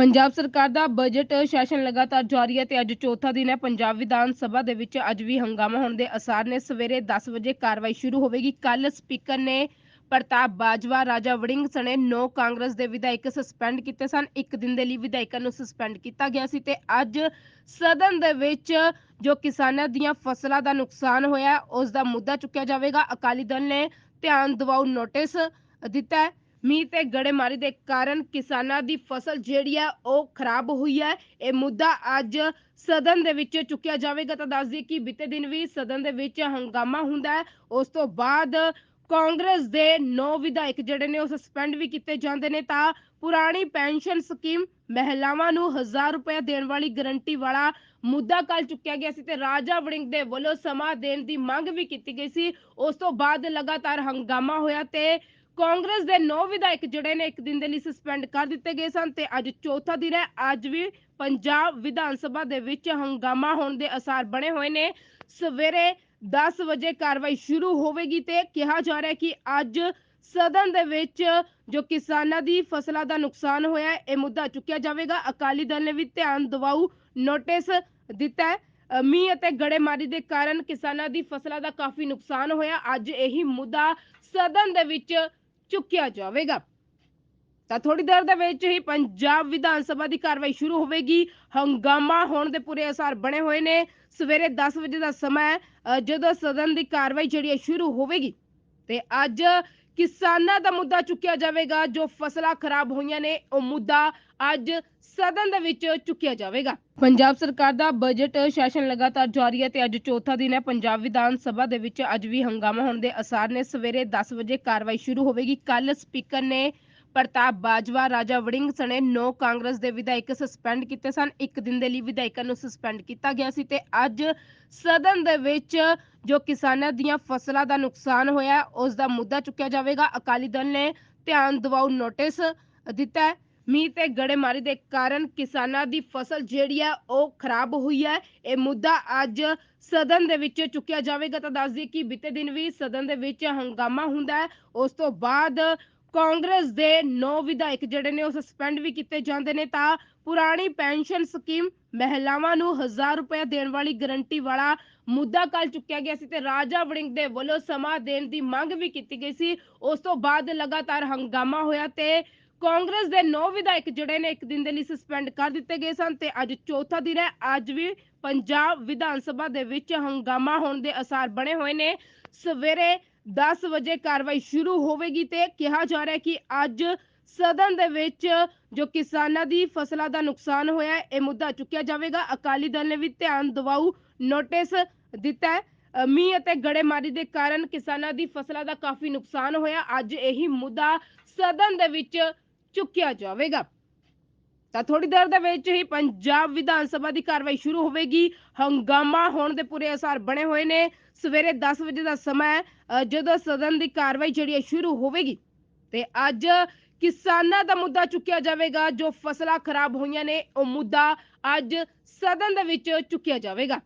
ਪੰਜਾਬ ਸਰਕਾਰ ਦਾ budget session ਲਗਾਤਾਰ ਜਾਰੀ ਹੈ ਤੇ ਅੱਜ ਚੌਥਾ ਦਿਨ ਹੈ। ਪੰਜਾਬ ਵਿਧਾਨ ਸਭਾ ਦੇ ਵਿੱਚ ਅੱਜ ਵੀ ਹੰਗਾਮਾ ਹੋਣ ਦੇ ਅਸਾਰ ਨੇ। ਸਵੇਰੇ 10 ਵਜੇ ਕਾਰਵਾਈ ਸ਼ੁਰੂ ਹੋਵੇਗੀ। ਕੱਲ ਸਪੀਕਰ ਨੇ ਪ੍ਰਤਾਪ ਬਾਜਵਾ, ਰਾਜਾ ਵੜਿੰਗ ਸਣੇ ਨੌ ਕਾਂਗਰਸ ਦੇ ਵਿਧਾਇਕ ਸਸਪੈਂਡ ਕੀਤੇ ਸਨ। ਇੱਕ ਦਿਨ ਦੇ ਲਈ ਵਿਧਾਇਕਾਂ ਨੂੰ ਸਸਪੈਂਡ ਕੀਤਾ ਗਿਆ ਸੀ ਤੇ ਅੱਜ ਸਦਨ ਦੇ ਵਿੱਚ ਜੋ ਕਿਸਾਨਾਂ ਦੀਆਂ ਫਸਲਾਂ ਦਾ ਨੁਕਸਾਨ ਹੋਇਆ, ਉਸ ਦਾ ਮੁੱਦਾ ਚੁੱਕਿਆ ਜਾਵੇਗਾ। ਅਕਾਲੀ ਦਲ ਨੇ ਧਿਆਨ ਦਿਵਾਉ ਨੋਟਿਸ ਦਿੱਤਾ ਹੈ। ਮੀਂਹ ਤੇ ਗੜੇਮਾਰੀ ਦੇ ਕਾਰਨ ਕਿਸਾਨਾਂ ਦੀ ਫਸਲ ਜਿਹੜੀ ਹੈ ਉਹ ਖਰਾਬ ਹੋਈ ਹੈ ਇਹ ਮੁੱਦਾ ਅੱਜ ਸਦਨ ਦੇ ਵਿੱਚ ਚੁੱਕਿਆ ਜਾਵੇਗਾ। ਤਾਂ ਦੱਸ ਦਈਏ ਕਿ ਬੀਤੇ ਦਿਨ ਵੀ ਸਦਨ ਦੇ ਵਿੱਚ ਹੰਗਾਮਾ ਹੁੰਦਾ ਹੈ। ਉਸ ਤੋਂ ਬਾਅਦ ਕਾਂਗਰਸ ਦੇ 9 ਵਿਧਾਇਕ ਜਿਹੜੇ ਨੇ, ਉਹ ਸਸਪੈਂਡ ਵੀ ਕੀਤੇ ਜਾਂਦੇ ਨੇ। ਤਾਂ ਪੁਰਾਣੀ ਪੈਨਸ਼ਨ ਸਕੀਮ ਮਹਿਲਾਵਾਂ ਨੂੰ 1000 ਰੁਪਏ ਦੇਣ ਵਾਲੀ ਗਰੰਟੀ ਵਾਲਾ ਮੁੱਦਾ ਕੱਲ ਚੁੱਕਿਆ ਗਿਆ ਸੀ ਤੇ ਰਾਜਾ ਵੜਿੰਗ ਦੇ ਵੱਲੋਂ ਸਮਾਂ ਦੇਣ ਦੀ ਮੰਗ ਵੀ ਕੀਤੀ ਗਈ ਸੀ। ਉਸ ਤੋਂ ਬਾਅਦ ਲਗਾਤਾਰ ਹੰਗਾਮਾ ਹੋਇਆ ਤੇ ਕਾਂਗਰਸ ਦੇ 9 ਵਿਧਾਇਕ ਜਿਹੜੇ ਨੇ ਇੱਕ ਦਿਨ ਦੇ ਲਈ ਸਸਪੈਂਡ ਕਰ ਦਿੱਤੇ ਗਏ ਸਨ ਤੇ ਅੱਜ ਚੌਥਾ ਦਿਨ ਹੈ। ਅੱਜ ਵੀ ਪੰਜਾਬ ਵਿਧਾਨ ਸਭਾ ਦੇ ਵਿੱਚ ਹੰਗਾਮਾ ਹੋਣ ਦੇ ਅਸਾਰ ਬਣੇ ਹੋਏ ਨੇ। ਸਵੇਰੇ 10 ਵਜੇ ਕਾਰਵਾਈ ਸ਼ੁਰੂ ਹੋਵੇਗੀ ਤੇ ਕਿਹਾ ਜਾ ਰਿਹਾ ਕਿ ਅੱਜ ਸਦਨ ਦੇ ਵਿੱਚ ਜੋ ਕਿਸਾਨਾਂ ਦੀ ਫਸਲਾਂ ਦਾ ਨੁਕਸਾਨ ਹੋਇਆ ਇਹ ਮੁੱਦਾ ਚੁੱਕਿਆ ਜਾਵੇਗਾ। ਅਕਾਲੀ ਦਲ ਨੇ ਵੀ ਧਿਆਨ ਦਿਵਾਉ ਨੋਟਿਸ ਦਿੱਤਾ ਹੈ। ਮੀਂਹ ਅਤੇ ਗੜੇਮਾਰੀ ਦੇ ਕਾਰਨ ਕਿਸਾਨਾਂ ਦੀ ਫਸਲਾਂ ਦਾ ਕਾਫੀ ਨੁਕਸਾਨ ਹੋਇਆ। ਅੱਜ ਇਹੀ ਮੁੱਦਾ ਸਦਨ ਦੇ ਵਿੱਚ ਚੁੱਕਿਆ ਜਾਵੇਗਾ। ਤਾਂ ਥੋੜੀ ਦੇਰ ਦੇ ਵਿੱਚ ਹੀ ਪੰਜਾਬ ਵਿਧਾਨ ਸਭਾ ਦੀ ਕਾਰਵਾਈ ਸ਼ੁਰੂ ਹੋਵੇਗੀ। ਹੰਗਾਮਾ ਹੋਣ ਦੇ ਪੂਰੇ ਅਸਾਰ ਬਣੇ ਹੋਏ ਨੇ। ਸਵੇਰੇ 10 ਵਜੇ ਦਾ ਸਮਾਂ ਜਦੋਂ ਸਦਨ ਦੀ ਕਾਰਵਾਈ ਜਿਹੜੀ ਹੈ ਸ਼ੁਰੂ ਹੋਵੇਗੀ, ਤੇ ਅੱਜ ਕਿਸਾਨਾਂ ਦਾ ਮੁੱਦਾ ਚੁੱਕਿਆ ਜਾਵੇਗਾ, ਜੋ ਫਸਲਾਂ ਖਰਾਬ ਹੋਈਆਂ ਨੇ, ਉਹ ਮੁੱਦਾ ਅੱਜ ਸਦਨ ਦੇ ਵਿੱਚ ਚੁੱਕਿਆ ਜਾਵੇਗਾ। ਪੰਜਾਬ ਸਰਕਾਰ ਦਾ ਬਜਟ ਸੈਸ਼ਨ ਲਗਾਤਾਰ ਜਾਰੀ ਹੈ ਤੇ ਅੱਜ ਚੌਥਾ ਦਿਨ ਹੈ। ਪੰਜਾਬ ਵਿਧਾਨ ਸਭਾ ਦੇ ਵਿੱਚ ਅੱਜ ਵੀ ਹੰਗਾਮਾ ਹੋਣ ਦੇ ਅਸਾਰ ਨੇ। ਸਵੇਰੇ 10 ਵਜੇ ਕਾਰਵਾਈ ਸ਼ੁਰੂ ਹੋਵੇਗੀ। ਕੱਲ ਸਪੀਕਰ ਨੇ ਪ੍ਰਤਾਪ ਬਾਜਵਾ, ਰਾਜਾ ਵੜਿੰਗ ਸਣੇ ਨੌ ਕਾਂਗਰਸ ਦੇ ਵਿਧਾਇਕ ਸਸਪੈਂਡ ਕੀਤੇ ਸਨ। ਇੱਕ ਦਿਨ ਦੇ ਲਈ ਵਿਧਾਇਕਾਂ ਨੂੰ ਸਸਪੈਂਡ ਕੀਤਾ ਗਿਆ ਸੀ ਤੇ ਅੱਜ ਸਦਨ ਦੇ ਵਿੱਚ ਜੋ ਕਿਸਾਨਾਂ ਦੀਆਂ ਫਸਲਾਂ ਦਾ ਨੁਕਸਾਨ ਹੋਇਆ ਉਸ ਦਾ ਮੁੱਦਾ ਚੁੱਕਿਆ ਜਾਵੇਗਾ। ਅਕਾਲੀ ਦਲ ਨੇ ਧਿਆਨ ਦਿਵਾਉ ਨੋਟਿਸ ਦਿੱਤਾ ਹੈ। ਮੀਂਹ ਤੇ ਗੜੇਮਾਰੀ ਦੇ ਕਾਰਨ ਕਿਸਾਨਾਂ ਦੀ ਫਸਲ ਜਿਹੜੀ ਹੈ ਉਹ ਖਰਾਬ ਹੋਈ ਹੈ। ਇਹ ਮੁੱਦਾ ਅੱਜ ਸਦਨ ਦੇ ਵਿੱਚ ਚੁੱਕਿਆ ਜਾਵੇਗਾ। ਤਾਂ ਦੱਸ ਦਈਏ ਕਿ ਬੀਤੇ ਦਿਨ ਵੀ ਸਦਨ ਦੇ ਵਿੱਚ ਹੰਗਾਮਾ ਹੁੰਦਾ ਹੈ। ਉਸ ਤੋਂ ਬਾਅਦ ਕਾਂਗਰਸ ਦੇ 9 ਵਿਧਾਇਕ ਜਿਹੜੇ ਨੇ ਉਹ ਸਸਪੈਂਡ ਵੀ ਕੀਤੇ ਜਾਂਦੇ ਨੇ ਤਾਂ ਪੁਰਾਣੀ ਪੈਨਸ਼ਨ ਸਕੀਮ ਮਹਿਲਾਵਾਂ ਨੂੰ 1000 ਰੁਪਏ ਦੇਣ ਵਾਲੀ ਗਰੰਟੀ ਵਾਲਾ ਮੁੱਦਾ ਕੱਲ ਚੁੱਕਿਆ ਗਿਆ ਸੀ ਤੇ ਰਾਜਾ ਵੜਿੰਗ ਦੇ ਵੱਲੋਂ ਸਮਾਂ ਦੇਣ ਦੀ ਮੰਗ ਵੀ ਕੀਤੀ ਗਈ ਸੀ। ਉਸ ਤੋਂ ਬਾਅਦ ਲਗਾਤਾਰ ਹੰਗਾਮਾ ਹੋਇਆ ਤੇ ਕਾਂਗਰਸ ਦੇ 9 ਵਿਧਾਇਕ ਜਿਹੜੇ ਨੇ ਇੱਕ ਦਿਨ ਦੇ ਲਈ ਸਸਪੈਂਡ ਕਰ ਦਿੱਤੇ ਗਏ ਸਨ ਤੇ ਅੱਜ ਚੌਥਾ ਦਿਨ ਹੈ। ਅੱਜ ਵੀ ਪੰਜਾਬ ਵਿਧਾਨ ਸਭਾ ਦੇ ਵਿੱਚ ਹੰਗਾਮਾ ਹੋਣ ਦੇ ਅਸਾਰ ਬਣੇ ਹੋਏ ਨੇ। ਸਵੇਰੇ 10 ਵਜੇ ਕਾਰਵਾਈ ਸ਼ੁਰੂ ਹੋਵੇਗੀ ਤੇ ਕਿਹਾ ਜਾ ਰਿਹਾ ਹੈ ਕਿ ਅੱਜ ਸਦਨ ਦੇ ਵਿੱਚ ਜੋ ਕਿਸਾਨਾਂ ਦੀ ਫਸਲਾਂ ਦਾ ਨੁਕਸਾਨ ਹੋਇਆ ਹੈ, ਇਹ ਮੁੱਦਾ ਚੁੱਕਿਆ ਜਾਵੇਗਾ। ਅਕਾਲੀ ਦਲ ਨੇ ਵੀ ਧਿਆਨ ਦਿਵਾਉ ਨੋਟਿਸ ਦਿੱਤਾ ਹੈ। ਅ, ਮੀਂਹ ਅਤੇ ਗੜੇਮਾਰੀ ਦੇ ਕਾਰਨ ਕਿਸਾਨਾਂ ਦੀ ਫਸਲਾਂ ਦਾ ਕਾਫੀ ਨੁਕਸਾਨ ਹੋਇਆ। ਅੱਜ ਇਹੀ ਮੁੱਦਾ ਸਦਨ ਦੇ ਵਿੱਚ ਚੁੱਕਿਆ ਜਾਵੇਗਾ। ਤਾਂ ਥੋੜੀ ਦੇਰ ਦੇ ਵਿੱਚ ਹੀ ਪੰਜਾਬ ਵਿਧਾਨ ਸਭਾ ਦੀ ਕਾਰਵਾਈ ਸ਼ੁਰੂ ਹੋਵੇਗੀ। ਹੰਗਾਮਾ ਹੋਣ ਦੇ ਪੂਰੇ ਅਸਾਰ ਬਣੇ ਹੋਏ ਨੇ। ਸਵੇਰੇ 10 ਵਜੇ ਦਾ ਸਮਾਂ ਜਦੋਂ ਸਦਨ ਦੀ ਕਾਰਵਾਈ ਜਿਹੜੀ ਹੈ ਸ਼ੁਰੂ ਹੋਵੇਗੀ। ਤੇ ਅੱਜ ਕਿਸਾਨਾਂ ਦਾ ਮੁੱਦਾ ਚੁੱਕਿਆ ਜਾਵੇਗਾ, ਜੋ ਫਸਲਾਂ ਖਰਾਬ ਹੋਈਆਂ ਨੇ, ਉਹ ਮੁੱਦਾ ਅੱਜ ਸਦਨ ਦੇ ਵਿੱਚ ਚੁੱਕਿਆ ਜਾਵੇਗਾ।